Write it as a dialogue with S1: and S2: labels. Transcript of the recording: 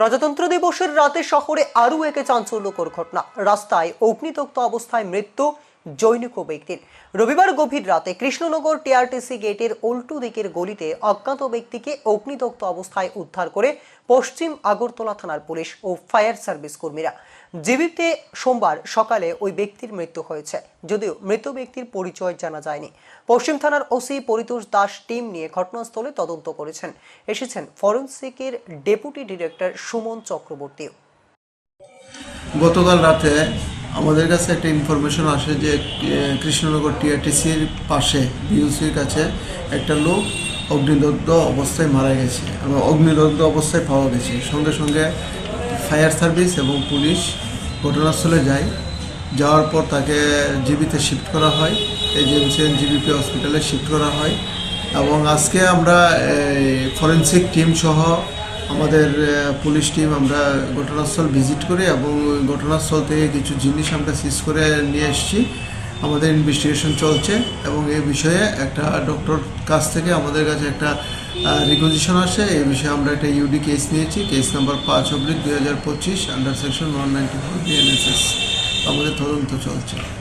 S1: প্রজাতন্ত্র দিবসের রাতে শহরে আরও একে চাঞ্চল্যকর ঘটনা। রাস্তায় অগ্নিতক্ত অবস্থায় মৃত্যু জৈনিক ব্যক্তির। রবিবার গভীর রাতে কৃষ্ণনগর টিআরটিসি গেটের উল্টো দিকের গলিতে অজ্ঞাত ব্যক্তিকে অগ্নিদগ্ধ অবস্থায় উদ্ধার করে পশ্চিম আগরতলা থানার পুলিশ ও ফায়ার সার্ভিস কর্মীরা। জীবিতে সোমবার সকালে ওই ব্যক্তির মৃত্যু হয়েছে, যদিও মৃত ব্যক্তির পরিচয় জানা যায়নি। পশ্চিম থানার ওসি পরিতোষ দাস টিম নিয়ে ঘটনাস্থলে তদন্ত করেছেন। এসেছেন ফরেন্সিকের ডেপুটি ডিরেক্টর সুমন চক্রবর্তীও।
S2: গতকাল রাতে আমাদের কাছে একটা ইনফরমেশন আসে যে কৃষ্ণনগর টিআরটিসির পাশে বিউসির কাছে একটা লোক অগ্নিদগ্ধ অবস্থায় মারা গেছে এবং অগ্নিদগ্ধ অবস্থায় পাওয়া গেছে। সঙ্গে সঙ্গে ফায়ার সার্ভিস এবং পুলিশ ঘটনাস্থলে যায়। যাওয়ার পর তাকে জিবিতে শিফট করা হয়। এই জেমসেন জিবিপি হসপিটালে শিফট করা হয়। এবং আজকে আমরা ফরেন্সিক টিম সহ আমাদের পুলিশ টিম আমরা ঘটনাস্থল ভিজিট করে এবং ঘটনাস্থল থেকে কিছু জিনিস আমরা সিজ করে নিয়ে এসেছি। আমাদের ইনভেস্টিগেশন চলছে এবং এই বিষয়ে একটা ডক্টর কাছ থেকে আমাদের কাছে একটা রিকোজিশন আসে। এই বিষয়ে আমরা একটা ইউডি কেস নিয়েছি। কেস নাম্বার পাঁচ অব্লিক দুই হাজার পঁচিশ under section one ninety four আমাদের তদন্ত চলছে।